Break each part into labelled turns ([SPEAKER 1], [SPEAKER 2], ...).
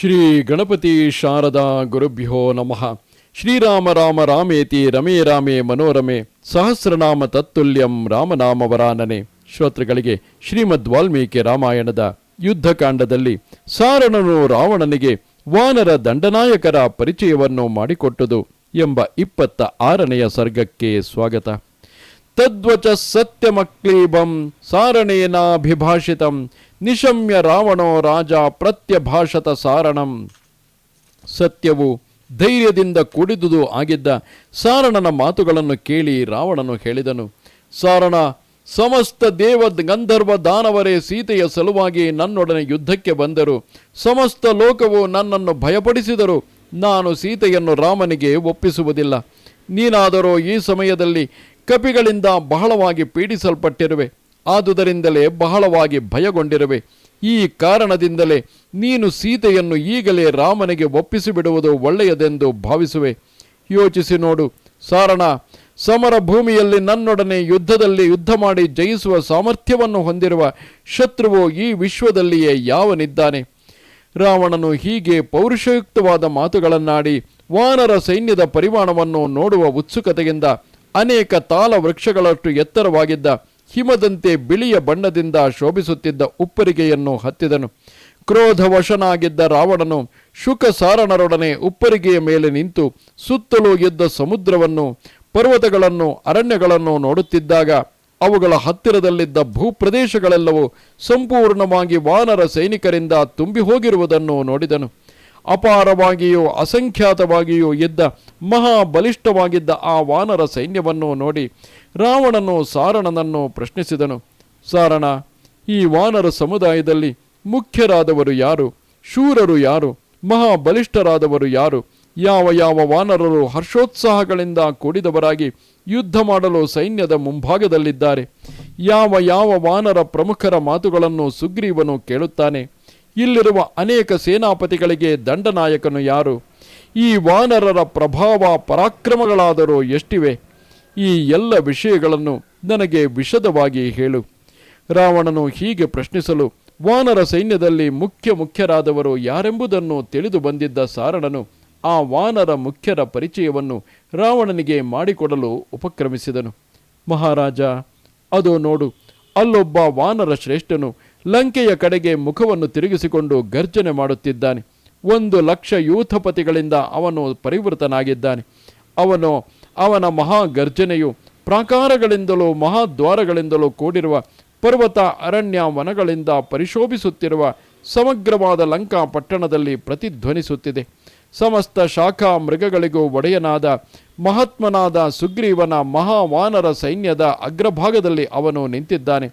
[SPEAKER 1] ಶ್ರೀ ಗಣಪತಿ ಶಾರದಾ ಗುರುಭ್ಯೋ ನಮಃ. ಶ್ರೀರಾಮ ರಾಮ ರಾಮೇತಿ ರಮೇ ರಾಮೇ ಮನೋರಮೆ ಸಹಸ್ರನಾಮ ತತ್ತುಲ್ಯಂ ರಾಮನಾಮವರಾನನೆ. ಶ್ರೋತೃಗಳಿಗೆ ಶ್ರೀಮದ್ ವಾಲ್ಮೀಕಿ ರಾಮಾಯಣದ ಯುದ್ಧಕಾಂಡದಲ್ಲಿ ಸಾರಣನು ರಾವಣನಿಗೆ ವಾನರ ದಂಡನಾಯಕರ ಪರಿಚಯವನ್ನು ಮಾಡಿಕೊಟ್ಟುದು ಎಂಬ ಇಪ್ಪತ್ತ ಆರನೆಯ ಸರ್ಗಕ್ಕೆ ಸ್ವಾಗತ. ತದ್ವಚ ಸತ್ಯಮಕ್ಲೀಬಂ ಸಾರಣೇನಾಭಿಭಾಷಿತಂ ನಿಶಮ್ಯ ರಾವಣೋ ರಾಜ ಪ್ರತ್ಯಭಾಷತ ಸಾರಣಂ. ಸತ್ಯವು ಧೈರ್ಯದಿಂದ ಕುಡಿದುದು ಆಗಿದ್ದ ಸಾರಣನ ಮಾತುಗಳನ್ನು ಕೇಳಿ ರಾವಣನು ಹೇಳಿದನು. ಸಾರಣ, ಸಮಸ್ತ ದೇವ ಗಂಧರ್ವ ದಾನವರೇ ಸೀತೆಯ ಸಲುವಾಗಿ ನನ್ನೊಡನೆ ಯುದ್ಧಕ್ಕೆ ಬಂದರು. ಸಮಸ್ತ ಲೋಕವು ನನ್ನನ್ನು ಭಯಪಡಿಸಿದರು. ನಾನು ಸೀತೆಯನ್ನು ರಾಮನಿಗೆ ಒಪ್ಪಿಸುವುದಿಲ್ಲ. ನೀನಾದರೂ ಈ ಸಮಯದಲ್ಲಿ ಕಪಿಗಳಿಂದ ಬಹಳವಾಗಿ ಪೀಡಿಸಲ್ಪಟ್ಟಿರುವೆ. ಆದುದರಿಂದಲೇ ಬಹಳವಾಗಿ ಭಯಗೊಂಡಿರುವೆ. ಈ ಕಾರಣದಿಂದಲೇ ನೀನು ಸೀತೆಯನ್ನು ಈಗಲೇ ರಾಮನಿಗೆ ಒಪ್ಪಿಸಿಬಿಡುವುದು ಒಳ್ಳೆಯದೆಂದು ಭಾವಿಸುವೆ. ಯೋಚಿಸಿ ನೋಡು, ಸಾರಣ. ಸಮರ ಭೂಮಿಯಲ್ಲಿ ನನ್ನೊಡನೆ ಯುದ್ಧದಲ್ಲಿ ಯುದ್ಧ ಮಾಡಿ ಜಯಿಸುವ ಸಾಮರ್ಥ್ಯವನ್ನು ಹೊಂದಿರುವ ಶತ್ರುವು ಈ ವಿಶ್ವದಲ್ಲಿಯೇ ಯಾವನಿದ್ದಾನೆ? ರಾವಣನು ಹೀಗೆ ಪೌರುಷಯುಕ್ತವಾದ ಮಾತುಗಳನ್ನಾಡಿ ವಾನರ ಸೈನ್ಯದ ಪರಿಮಾಣವನ್ನು ನೋಡುವ ಉತ್ಸುಕತೆಯಿಂದ ಅನೇಕ ತಾಲ ವೃಕ್ಷಗಳಷ್ಟು ಎತ್ತರವಾಗಿದ್ದ ಹಿಮದಂತೆ ಬಿಳಿಯ ಬಣ್ಣದಿಂದ ಶೋಭಿಸುತ್ತಿದ್ದ ಉಪ್ಪರಿಗೆಯನ್ನು ಹತ್ತಿದನು. ಕ್ರೋಧವಶನಾಗಿದ್ದ ರಾವಣನು ಶುಕ ಸಾರಣರೊಡನೆ ಉಪ್ಪರಿಗೆಯ ಮೇಲೆ ನಿಂತು ಸುತ್ತಲೂ ಎದ್ದ ಸಮುದ್ರವನ್ನು, ಪರ್ವತಗಳನ್ನು, ಅರಣ್ಯಗಳನ್ನು ನೋಡುತ್ತಿದ್ದಾಗ ಅವುಗಳ ಹತ್ತಿರದಲ್ಲಿದ್ದ ಭೂಪ್ರದೇಶಗಳೆಲ್ಲವೂ ಸಂಪೂರ್ಣವಾಗಿ ವಾನರ ಸೈನಿಕರಿಂದ ತುಂಬಿ ಹೋಗಿರುವುದನ್ನು ನೋಡಿದನು. ಅಪಾರವಾಗಿಯೂ ಅಸಂಖ್ಯಾತವಾಗಿಯೂ ಇದ್ದ ಮಹಾಬಲಿಷ್ಠವಾಗಿದ್ದ ಆ ವಾನರ ಸೈನ್ಯವನ್ನು ನೋಡಿ ರಾವಣನು ಸಾರಣನನ್ನು ಪ್ರಶ್ನಿಸಿದನು. ಸಾರಣ, ಈ ವಾನರ ಸಮುದಾಯದಲ್ಲಿ ಮುಖ್ಯರಾದವರು ಯಾರು? ಶೂರರು ಯಾರು? ಮಹಾಬಲಿಷ್ಠರಾದವರು ಯಾರು? ಯಾವ ಯಾವ ವಾನರರು ಹರ್ಷೋತ್ಸಾಹಗಳಿಂದ ಕೂಡಿದವರಾಗಿ ಯುದ್ಧ ಮಾಡಲು ಸೈನ್ಯದ ಮುಂಭಾಗದಲ್ಲಿದ್ದಾರೆ? ಯಾವ ಯಾವ ವಾನರ ಪ್ರಮುಖರ ಮಾತುಗಳನ್ನು ಸುಗ್ರೀವನು ಕೇಳುತ್ತಾನೆ? ಇಲ್ಲಿರುವ ಅನೇಕ ಸೇನಾಪತಿಗಳಿಗೆ ದಂಡನಾಯಕನು ಯಾರು? ಈ ವಾನರರ ಪ್ರಭಾವ ಪರಾಕ್ರಮಗಳಾದರೂ ಎಷ್ಟಿವೆ? ಈ ಎಲ್ಲ ವಿಷಯಗಳನ್ನು ನನಗೆ ವಿಶದವಾಗಿ ಹೇಳು. ರಾವಣನು ಹೀಗೆ ಪ್ರಶ್ನಿಸಲು, ವಾನರ ಸೈನ್ಯದಲ್ಲಿ ಮುಖ್ಯ ಮುಖ್ಯರಾದವರು ಯಾರೆಂಬುದನ್ನು ತಿಳಿದು ಬಂದಿದ್ದ ಸಾರಣನು ಆ ವಾನರ ಮುಖ್ಯರ ಪರಿಚಯವನ್ನು ರಾವಣನಿಗೆ ಮಾಡಿಕೊಡಲು ಉಪಕ್ರಮಿಸಿದನು. ಮಹಾರಾಜ, ಅದು ನೋಡು, ಅಲ್ಲೊಬ್ಬ ವಾನರ ಶ್ರೇಷ್ಠನು ಲಂಕೆಯ ಕಡೆಗೆ ಮುಖವನ್ನು ತಿರುಗಿಸಿಕೊಂಡು ಗರ್ಜನೆ ಮಾಡುತ್ತಿದ್ದಾನೆ. ಒಂದು ಲಕ್ಷ ಯೂಥಪತಿಗಳಿಂದ ಅವನು ಪರಿವೃತನಾಗಿದ್ದಾನೆ. ಅವನು ಅವನ ಮಹಾ ಗರ್ಜನೆಯು ಪ್ರಾಕಾರಗಳಿಂದಲೂ ಮಹಾದ್ವಾರಗಳಿಂದಲೂ ಕೂಡಿರುವ ಪರ್ವತ ಅರಣ್ಯ ವನಗಳಿಂದ ಪರಿಶೋಭಿಸುತ್ತಿರುವ ಸಮಗ್ರವಾದ ಲಂಕಾ ಪಟ್ಟಣದಲ್ಲಿ ಪ್ರತಿಧ್ವನಿಸುತ್ತಿದೆ. ಸಮಸ್ತ ಶಾಖಾ ಮೃಗಗಳಿಗೂ ಒಡೆಯನಾದ ಮಹಾತ್ಮನಾದ ಸುಗ್ರೀವನ ಮಹಾವಾನರ ಸೈನ್ಯದ ಅಗ್ರಭಾಗದಲ್ಲಿ ಅವನು ನಿಂತಿದ್ದಾನೆ.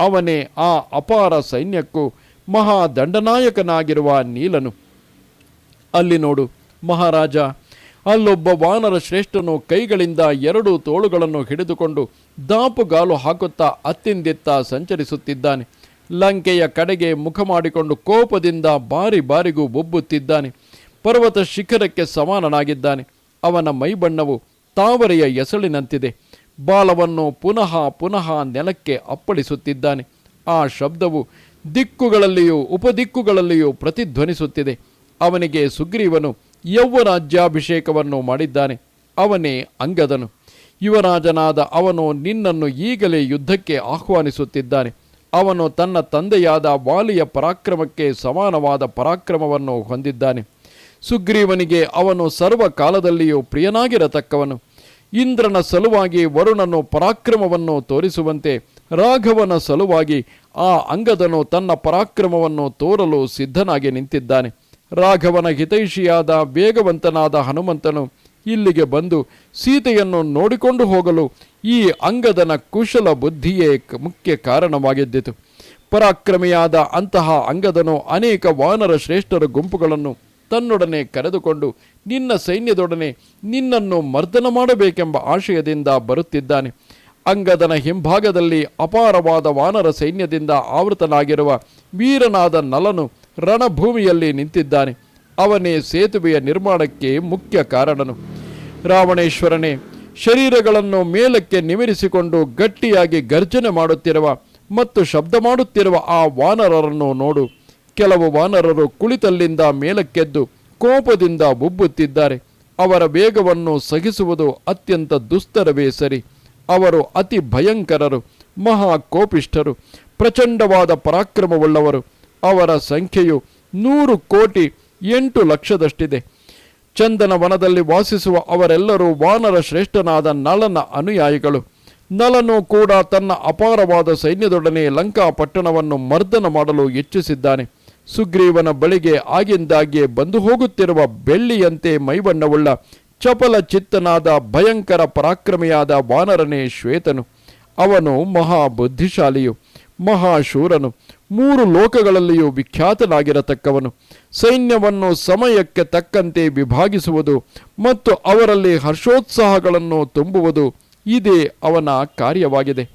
[SPEAKER 1] ಅವನೇ ಆ ಅಪಾರ ಸೈನ್ಯಕ್ಕೂ ಮಹಾದಂಡನಾಯಕನಾಗಿರುವ ನೀಲನು. ಅಲ್ಲಿ ನೋಡು ಮಹಾರಾಜ ಅಲ್ಲೊಬ್ಬ ವಾನರ ಶ್ರೇಷ್ಠನು ಕೈಗಳಿಂದ ಎರಡು ತೋಳುಗಳನ್ನು ಹಿಡಿದುಕೊಂಡು ದಾಪುಗಾಲು ಹಾಕುತ್ತಾ ಅತ್ತಿಂದಿತ್ತ ಸಂಚರಿಸುತ್ತಿದ್ದಾನೆ. ಲಂಕೆಯ ಕಡೆಗೆ ಮುಖ ಮಾಡಿಕೊಂಡು ಕೋಪದಿಂದ ಬಾರಿ ಬಾರಿಗೂ ಬೊಬ್ಬುತ್ತಿದ್ದಾನೆ. ಪರ್ವತ ಶಿಖರಕ್ಕೆ ಸಮಾನನಾಗಿದ್ದಾನೆ. ಅವನ ಮೈಬಣ್ಣವು ತಾವರೆಯ ಎಸಳಿನಂತಿದೆ ಬಾಲವನ್ನು ಪುನಃ ಪುನಃ ನೆಲಕ್ಕೆ ಅಪ್ಪಳಿಸುತ್ತಿದ್ದಾನೆ. ಆ ಶಬ್ದವು ದಿಕ್ಕುಗಳಲ್ಲಿಯೂ ಉಪದಿಕ್ಕುಗಳಲ್ಲಿಯೂ ಪ್ರತಿಧ್ವನಿಸುತ್ತಿದೆ. ಅವನಿಗೆ ಸುಗ್ರೀವನು ಯೌವರಾಜ್ಯಾಭಿಷೇಕವನ್ನು ಮಾಡಿದ್ದಾನೆ. ಅವನೇ ಅಂಗದನು. ಯುವರಾಜನಾದ ಅವನು ನಿನ್ನನ್ನು ಈಗಲೇ ಯುದ್ಧಕ್ಕೆ ಆಹ್ವಾನಿಸುತ್ತಿದ್ದಾನೆ. ಅವನು ತನ್ನ ತಂದೆಯಾದ ವಾಲಿಯ ಪರಾಕ್ರಮಕ್ಕೆ ಸಮಾನವಾದ ಪರಾಕ್ರಮವನ್ನು ಹೊಂದಿದ್ದಾನೆ. ಸುಗ್ರೀವನಿಗೆ ಅವನು ಸರ್ವಕಾಲದಲ್ಲಿಯೂ ಪ್ರಿಯನಾಗಿರತಕ್ಕವನು. ಇಂದ್ರನ ಸಲುವಾಗಿ ವರುಣನು ಪರಾಕ್ರಮವನ್ನು ತೋರಿಸುವಂತೆ ರಾಘವನ ಸಲುವಾಗಿ ಆ ಅಂಗದನು ತನ್ನ ಪರಾಕ್ರಮವನ್ನು ತೋರಲು ಸಿದ್ಧನಾಗಿ ನಿಂತಿದ್ದಾನೆ. ರಾಘವನ ಹಿತೈಷಿಯಾದ ವೇಗವಂತನಾದ ಹನುಮಂತನು ಇಲ್ಲಿಗೆ ಬಂದು ಸೀತೆಯನ್ನು ನೋಡಿಕೊಂಡು ಹೋಗಲು ಈ ಅಂಗದನ ಕುಶಲ ಬುದ್ಧಿಯೇ ಮುಖ್ಯ ಕಾರಣವಾಗಿದ್ದಿತು. ಪರಾಕ್ರಮಿಯಾದ ಅಂತಹ ಅಂಗದನು ಅನೇಕ ವಾನರ ಶ್ರೇಷ್ಠರ ಗುಂಪುಗಳನ್ನು ತನ್ನೊಡನೆ ಕರೆದುಕೊಂಡು ನಿನ್ನ ಸೈನ್ಯದೊಡನೆ ನಿನ್ನನ್ನು ಮರ್ದನ ಮಾಡಬೇಕೆಂಬ ಆಶಯದಿಂದ ಬರುತ್ತಿದ್ದಾನೆ. ಅಂಗದನ ಹಿಂಭಾಗದಲ್ಲಿ ಅಪಾರವಾದ ವಾನರ ಸೈನ್ಯದಿಂದ ಆವೃತನಾಗಿರುವ ವೀರನಾದ ನಲನು ರಣಭೂಮಿಯಲ್ಲಿ ನಿಂತಿದ್ದಾನೆ. ಅವನೇ ಸೇತುವೆಯ ನಿರ್ಮಾಣಕ್ಕೆ ಮುಖ್ಯ ಕಾರಣನು. ರಾವಣೇಶ್ವರನೇ, ಶರೀರಗಳನ್ನು ಮೇಲಕ್ಕೆ ನಿಮಿರಿಸಿಕೊಂಡು ಗಟ್ಟಿಯಾಗಿ ಗರ್ಜನೆ ಮಾಡುತ್ತಿರುವ ಮತ್ತು ಶಬ್ದ ಮಾಡುತ್ತಿರುವ ಆ ವಾನರರನ್ನು ನೋಡು. ಕೆಲವು ವಾನರರು ಕುಳಿತಲ್ಲಿಂದ ಮೇಲಕ್ಕೆದ್ದು ಕೋಪದಿಂದ ಬುಬ್ಬುತ್ತಿದ್ದಾರೆ ಅವರ ವೇಗವನ್ನು ಸಹಿಸುವುದು ಅತ್ಯಂತ ದುಸ್ತರವೇ ಸರಿ. ಅವರು ಅತಿ ಭಯಂಕರರು, ಮಹಾ ಕೋಪಿಷ್ಠರು, ಪ್ರಚಂಡವಾದ ಪರಾಕ್ರಮವುಳ್ಳವರು. ಅವರ ಸಂಖ್ಯೆಯು ನೂರು ಕೋಟಿ ಎಂಟು ಲಕ್ಷದಷ್ಟಿದೆ. ಚಂದನ ವನದಲ್ಲಿ ವಾಸಿಸುವ ಅವರೆಲ್ಲರೂ ವಾನರ ಶ್ರೇಷ್ಠನಾದ ನಳನ ಅನುಯಾಯಿಗಳು. ನಳನು ಕೂಡ ತನ್ನ ಅಪಾರವಾದ ಸೈನ್ಯದೊಡನೆ ಲಂಕಾ ಪಟ್ಟಣವನ್ನು ಮರ್ದನ ಮಾಡಲು ಹೆಚ್ಚಿಸಿದ್ದಾನೆ ಸುಗ್ರೀವನ ಬಳಿಗೆ ಆಗಿಂದಾಗ್ಗೆ ಬಂದು ಹೋಗುತ್ತಿರುವ ಬೆಳ್ಳಿಯಂತೆ ಮೈಬಣ್ಣವುಳ್ಳ ಚಪಲ ಚಿತ್ತನಾದ ಭಯಂಕರ ಪರಾಕ್ರಮಿಯಾದ ವಾನರನೇ ಶ್ವೇತನು. ಅವನು ಮಹಾ ಬುದ್ಧಿಶಾಲಿಯು ಮಹಾಶೂರನು ಮೂರು ಲೋಕಗಳಲ್ಲಿಯೂ ವಿಖ್ಯಾತನಾಗಿರತಕ್ಕವನು. ಸೈನ್ಯವನ್ನು ಸಮಯಕ್ಕೆ ತಕ್ಕಂತೆ ವಿಭಾಗಿಸುವುದು ಮತ್ತು ಅವರಲ್ಲಿ ಹರ್ಷೋತ್ಸಾಹಗಳನ್ನು ತುಂಬುವುದು ಇದೇ ಅವನ ಕಾರ್ಯವಾಗಿದೆ.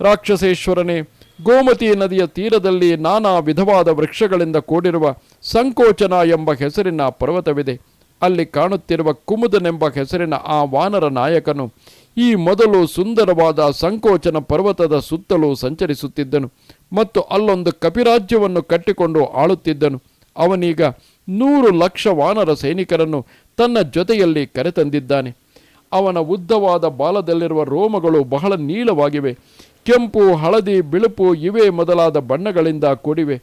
[SPEAKER 1] ರಾಕ್ಷಸೇಶ್ವರನೇ, ಗೋಮತಿ ನದಿಯ ತೀರದಲ್ಲಿ ನಾನಾ ವಿಧವಾದ ವೃಕ್ಷಗಳಿಂದ ಕೂಡಿರುವ ಸಂಕೋಚನ ಎಂಬ ಹೆಸರಿನ ಪರ್ವತವಿದೆ. ಅಲ್ಲಿ ಕಾಣುತ್ತಿರುವ ಕುಮುದನೆಂಬ ಹೆಸರಿನ ಆ ವಾನರ ನಾಯಕನು ಈ ಮೊದಲು ಸುಂದರವಾದ ಸಂಕೋಚನ ಪರ್ವತದ ಸುತ್ತಲೂ ಸಂಚರಿಸುತ್ತಿದ್ದನು. ಮತ್ತು ಅಲ್ಲೊಂದು ಕಪಿರಾಜ್ಯವನ್ನು ಕಟ್ಟಿಕೊಂಡು ಆಳುತ್ತಿದ್ದನು. ಅವನೀಗ ನೂರು ಲಕ್ಷ ವಾನರ ಸೈನಿಕರನ್ನು ತನ್ನ ಜೊತೆಯಲ್ಲಿ ಕರೆತಂದಿದ್ದಾನೆ. ಅವನ ಉದ್ದವಾದ ಬಾಲದಲ್ಲಿರುವ ರೋಮಗಳು ಬಹಳ ನೀಳವಾಗಿವೆ. ಕೆಂಪು, ಹಳದಿ, ಬಿಳುಪು ಇವೇ ಮೊದಲಾದ ಬಣ್ಣಗಳಿಂದ ಕೂಡಿವೆ.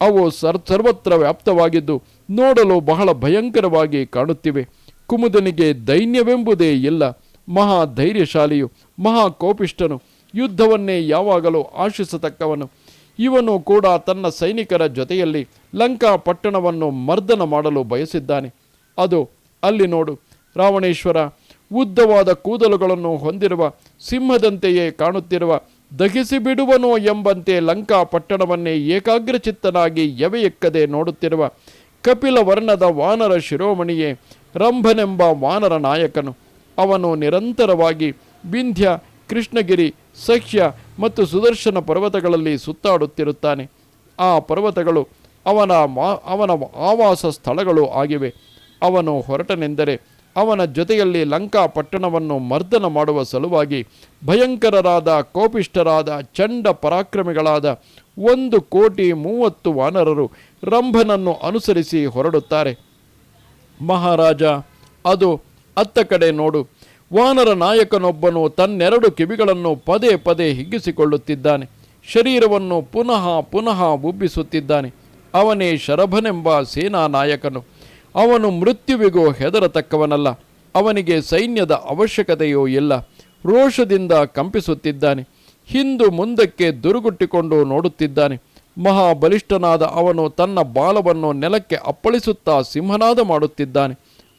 [SPEAKER 1] ಅವು ಸರ್ ಸರ್ವತ್ರ ವ್ಯಾಪ್ತವಾಗಿದ್ದು ನೋಡಲು ಬಹಳ ಭಯಂಕರವಾಗಿ ಕಾಣುತ್ತಿವೆ. ಕುಮುದನಿಗೆ ದೈನ್ಯವೆಂಬುದೇ ಇಲ್ಲ. ಮಹಾ ಧೈರ್ಯಶಾಲಿಯು, ಮಹಾ ಕೋಪಿಷ್ಠನು. ಯುದ್ಧವನ್ನೇ ಯಾವಾಗಲೂ ಆಶಿಸತಕ್ಕವನು. ಇವನು ಕೂಡ ತನ್ನ ಸೈನಿಕರ ಜೊತೆಯಲ್ಲಿ ಲಂಕಾ ಪಟ್ಟಣವನ್ನು ಮರ್ದನ ಮಾಡಲು ಬಯಸಿದ್ದಾನೆ. ಅದು ಅಲ್ಲಿ ನೋಡು. ರಾವಣೇಶ್ವರ ಉದ್ದವಾದ ಕೂದಲುಗಳನ್ನು ಹೊಂದಿರುವ ಸಿಂಹದಂತೆಯೇ ಕಾಣುತ್ತಿರುವ ದಹಿಸಿಬಿಡುವನೋ ಎಂಬಂತೆ ಲಂಕಾ ಪಟ್ಟಣವನ್ನೇ ಏಕಾಗ್ರಚಿತ್ತನಾಗಿ ಎವೆಯೆಕ್ಕದೆ ನೋಡುತ್ತಿರುವ ಕಪಿಲ ವರ್ಣದ ವಾನರ ಶಿರೋಮಣಿಯೇ ರಂಭನೆಂಬ ವಾನರ ನಾಯಕನು. ಅವನು ನಿರಂತರವಾಗಿ ವಿಂಧ್ಯ ಕೃಷ್ಣಗಿರಿ ಸಖ್ಯ ಮತ್ತು ಸುದರ್ಶನ ಪರ್ವತಗಳಲ್ಲಿ ಸುತ್ತಾಡುತ್ತಿರುತ್ತಾನೆ. ಆ ಪರ್ವತಗಳು ಅವನ ಮಾ, ಅವನ ಆವಾಸ ಸ್ಥಳಗಳು ಆಗಿವೆ. ಅವನು ಹೊರಟನೆಂದರೆ ಅವನ ಜೊತೆಯಲ್ಲಿ ಲಂಕಾ ಪಟ್ಟಣವನ್ನು ಮರ್ದನ ಮಾಡುವ ಸಲುವಾಗಿ ಭಯಂಕರರಾದ, ಕೋಪಿಷ್ಠರಾದ, ಚಂಡ ಪರಾಕ್ರಮಿಗಳಾದ ಒಂದು ಕೋಟಿ ಮೂವತ್ತು ವಾನರರು ರಂಭನನ್ನು ಅನುಸರಿಸಿ ಹೊರಡುತ್ತಾರೆ. ಮಹಾರಾಜ, ಅದು ಅತ್ತ ಕಡೆ ನೋಡು. ವಾನರ ನಾಯಕನೊಬ್ಬನು ತನ್ನೆರಡು ಕಿವಿಗಳನ್ನು ಪದೇ ಪದೇ ಹಿಗ್ಗಿಸಿಕೊಳ್ಳುತ್ತಿದ್ದಾನೆ. ಶರೀರವನ್ನು ಪುನಃ ಪುನಃ ಉಬ್ಬಿಸುತ್ತಿದ್ದಾನೆ. ಅವನೇ ಶರಭನೆಂಬ ಸೇನಾ ನಾಯಕನು. ಅವನು ಮೃತ್ಯುವಿಗೂ ಹೆದರತಕ್ಕವನಲ್ಲ. ಅವನಿಗೆ ಸೈನ್ಯದ ಅವಶ್ಯಕತೆಯೂ ಇಲ್ಲ. ರೋಷದಿಂದ ಕಂಪಿಸುತ್ತಿದ್ದಾನೆ. ಹಿಂದು ಮುಂದಕ್ಕೆ ದುರುಗುಟ್ಟಿಕೊಂಡು ನೋಡುತ್ತಿದ್ದಾನೆ. ಮಹಾಬಲಿಷ್ಠನಾದ ಅವನು ತನ್ನ ಬಾಲವನ್ನು ನೆಲಕ್ಕೆ ಅಪ್ಪಳಿಸುತ್ತಾ ಸಿಂಹನಾದ ಮಾಡುತ್ತಿದ್ದಾನೆ.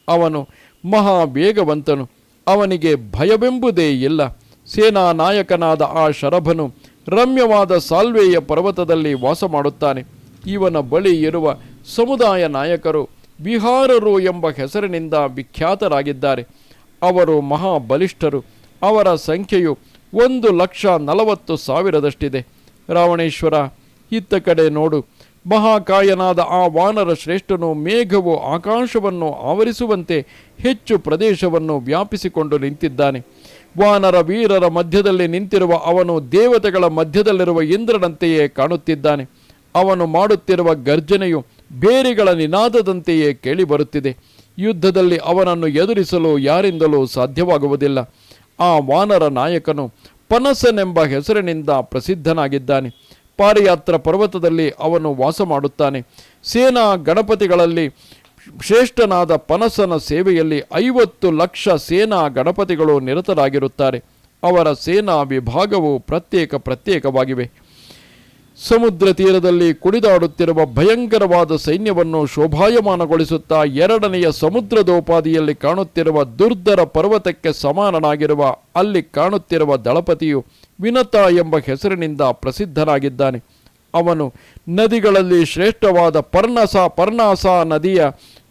[SPEAKER 1] ಅವನು ಮಹಾ ವೇಗವಂತನು ಅವನಿಗೆ ಭಯವೆಂಬುದೇ ಇಲ್ಲ. ಸೇನಾ ನಾಯಕನಾದ ಆ ಶರಭನು ರಮ್ಯವಾದ ಸಾಲ್ವೆಯ ಪರ್ವತದಲ್ಲಿ ವಾಸ ಮಾಡುತ್ತಾನೆ. ಇವನ ಬಳಿ ಇರುವ ಸಮುದಾಯ ನಾಯಕರು ಬಿಹಾರರು ಎಂಬ ಹೆಸರಿನಿಂದ ವಿಖ್ಯಾತರಾಗಿದ್ದಾರೆ. ಅವರು ಮಹಾಬಲಿಷ್ಠರು. ಅವರ ಸಂಖ್ಯೆಯು ಒಂದು ಲಕ್ಷ ನಲವತ್ತು ಸಾವಿರದಷ್ಟಿದೆ. ರಾವಣೇಶ್ವರ, ಇತ್ತ ಕಡೆ ನೋಡು. ಮಹಾಕಾಯನಾದ ಆ ವಾನರ ಶ್ರೇಷ್ಠನು ಮೇಘವು ಆಕಾಶವನ್ನು ಆವರಿಸುವಂತೆ ಹೆಚ್ಚು ಪ್ರದೇಶವನ್ನು ವ್ಯಾಪಿಸಿಕೊಂಡು ನಿಂತಿದ್ದಾನೆ. ವಾನರ ವೀರರ ಮಧ್ಯದಲ್ಲಿ ನಿಂತಿರುವ ಅವನು ದೇವತೆಗಳ ಮಧ್ಯದಲ್ಲಿರುವ ಇಂದ್ರನಂತೆಯೇ ಕಾಣುತ್ತಿದ್ದಾನೆ. ಅವನು ಮಾಡುತ್ತಿರುವ ಗರ್ಜನೆಯು ಬೇರೆಗಳ ನಿನಾದದಂತೆಯೇ ಕೇಳಿಬರುತ್ತಿದೆ. ಯುದ್ಧದಲ್ಲಿ ಅವನನ್ನು ಎದುರಿಸಲು ಯಾರಿಂದಲೂ ಸಾಧ್ಯವಾಗುವುದಿಲ್ಲ. ಆ ವಾನರ ನಾಯಕನು ಪನಸನೆಂಬ ಹೆಸರಿನಿಂದ ಪ್ರಸಿದ್ಧನಾಗಿದ್ದಾನೆ. ಪಾರಿಯಾತ್ರ ಪರ್ವತದಲ್ಲಿ ಅವನು ವಾಸ ಮಾಡುತ್ತಾನೆ. ಸೇನಾ ಗಣಪತಿಗಳಲ್ಲಿ ಶ್ರೇಷ್ಠನಾದ ಪನಸನ ಸೇವೆಯಲ್ಲಿ ಐವತ್ತು ಲಕ್ಷ ಸೇನಾ ಗಣಪತಿಗಳು ನಿರತರಾಗಿರುತ್ತಾರೆ. ಅವರ ಸೇನಾ ವಿಭಾಗವು ಪ್ರತ್ಯೇಕ ಪ್ರತ್ಯೇಕವಾಗಿವೆ. ಸಮುದ್ರ ತೀರದಲ್ಲಿ ಕುಡಿದಾಡುತ್ತಿರುವ ಭಯಂಕರವಾದ ಸೈನ್ಯವನ್ನು ಶೋಭಾಯಮಾನಗೊಳಿಸುತ್ತಾ ಎರಡನೆಯ ಸಮುದ್ರದೋಪಾದಿಯಲ್ಲಿ ಕಾಣುತ್ತಿರುವ ದುರ್ಧರ ಪರ್ವತಕ್ಕೆ ಸಮಾನನಾಗಿರುವ ಅಲ್ಲಿ ಕಾಣುತ್ತಿರುವ ದಳಪತಿಯು ವಿನತ ಎಂಬ ಹೆಸರಿನಿಂದ ಪ್ರಸಿದ್ಧನಾಗಿದ್ದಾನೆ. ಅವನು ನದಿಗಳಲ್ಲಿ ಶ್ರೇಷ್ಠವಾದ ಪರ್ಣಸ ಪರ್ಣಾಸ ನದಿಯ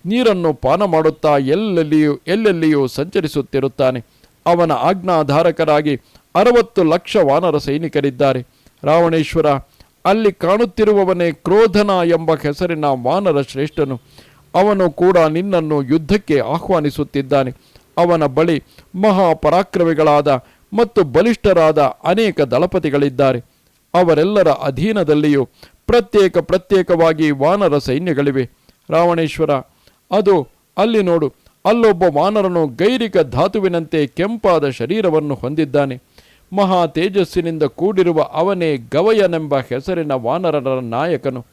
[SPEAKER 1] ನೀರನ್ನು ಪಾನ ಮಾಡುತ್ತಾ ಎಲ್ಲೆಲ್ಲಿಯೂ ಎಲ್ಲೆಲ್ಲಿಯೂ ಸಂಚರಿಸುತ್ತಿರುತ್ತಾನೆ. ಅವನ ಆಜ್ಞಾಧಾರಕರಾಗಿ ಅರವತ್ತು ಲಕ್ಷ ವಾನರ ಸೈನಿಕರಿದ್ದಾರೆ. ರಾವಣೇಶ್ವರ ಅಲ್ಲಿ ಕಾಣುತ್ತಿರುವವನೇ ಕ್ರೋಧನ ಎಂಬ ಹೆಸರಿನ ವಾನರ ಶ್ರೇಷ್ಠನು. ಅವನು ಕೂಡ ನಿನ್ನನ್ನು ಯುದ್ಧಕ್ಕೆ ಆಹ್ವಾನಿಸುತ್ತಿದ್ದಾನೆ. ಅವನ ಬಳಿ ಮಹಾಪರಾಕ್ರಮಿಗಳಾದ ಮತ್ತು ಬಲಿಷ್ಠರಾದ ಅನೇಕ ದಳಪತಿಗಳಿದ್ದಾರೆ. ಅವರೆಲ್ಲರ ಅಧೀನದಲ್ಲಿಯೂ ಪ್ರತ್ಯೇಕ ಪ್ರತ್ಯೇಕವಾಗಿ ವಾನರ ಸೈನ್ಯಗಳಿವೆ. ರಾವಣೇಶ್ವರ, ಅದು ಅಲ್ಲಿ ನೋಡು, ಅಲ್ಲೊಬ್ಬ ವಾನರನು ಗೈರಿಕ ಧಾತುವಿನಂತೆ ಕೆಂಪಾದ ಶರೀರವನ್ನು ಹೊಂದಿದ್ದಾನೆ. ಮಹಾ ತೇಜಸ್ಸಿನಿಂದ ಕೂಡಿರುವ ಅವನೇ ಗವಯನೆಂಬ ಹೆಸರಿನ ವಾನರರ ನಾಯಕನು.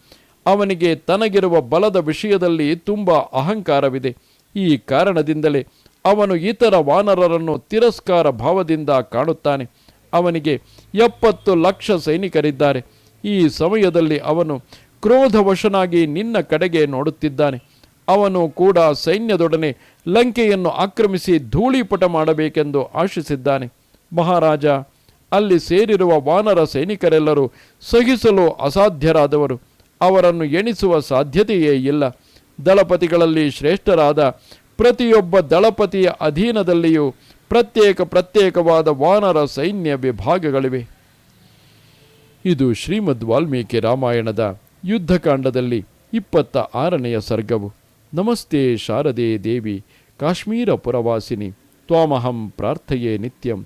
[SPEAKER 1] ಅವನಿಗೆ ತನಗಿರುವ ಬಲದ ವಿಷಯದಲ್ಲಿ ತುಂಬ ಅಹಂಕಾರವಿದೆ. ಈ ಕಾರಣದಿಂದಲೇ ಅವನು ಇತರ ವಾನರರನ್ನು ತಿರಸ್ಕಾರ ಭಾವದಿಂದ ಕಾಣುತ್ತಾನೆ. ಅವನಿಗೆ ಎಪ್ಪತ್ತು ಲಕ್ಷ ಸೈನಿಕರಿದ್ದಾರೆ. ಈ ಸಮಯದಲ್ಲಿ ಅವನು ಕ್ರೋಧವಶನಾಗಿ ನಿನ್ನ ಕಡೆಗೆ ನೋಡುತ್ತಿದ್ದಾನೆ. ಅವನು ಕೂಡ ಸೈನ್ಯದೊಡನೆ ಲಂಕೆಯನ್ನು ಆಕ್ರಮಿಸಿ ಧೂಳಿಪಟ ಮಾಡಬೇಕೆಂದು ಆಶಿಸಿದ್ದಾನೆ. ಮಹಾರಾಜ, ಅಲ್ಲಿ ಸೇರಿರುವ ವಾನರ ಸೈನಿಕರೆಲ್ಲರೂ ಸಹಿಸಲು ಅಸಾಧ್ಯರಾದವರು. ಅವರನ್ನು ಎಣಿಸುವ ಸಾಧ್ಯತೆಯೇ ಇಲ್ಲ. ದಳಪತಿಗಳಲ್ಲಿ ಶ್ರೇಷ್ಠರಾದ ಪ್ರತಿಯೊಬ್ಬ ದಳಪತಿಯ ಅಧೀನದಲ್ಲಿಯೂ ಪ್ರತ್ಯೇಕ ಪ್ರತ್ಯೇಕವಾದ ವಾನರ ಸೈನ್ಯ ವಿಭಾಗಗಳಿವೆ. ಇದು ಶ್ರೀಮದ್ ವಾಲ್ಮೀಕಿ ರಾಮಾಯಣದ ಯುದ್ಧಕಾಂಡದಲ್ಲಿ ಇಪ್ಪತ್ತ ಆರನೆಯ ಸರ್ಗವು. ನಮಸ್ತೆ ಶಾರದೆ ದೇವಿ, ಕಾಶ್ಮೀರ ಪುರವಾಸಿನಿ, ತ್ವಾಮಹಂ ಪ್ರಾರ್ಥಯೇ ನಿತ್ಯಂ.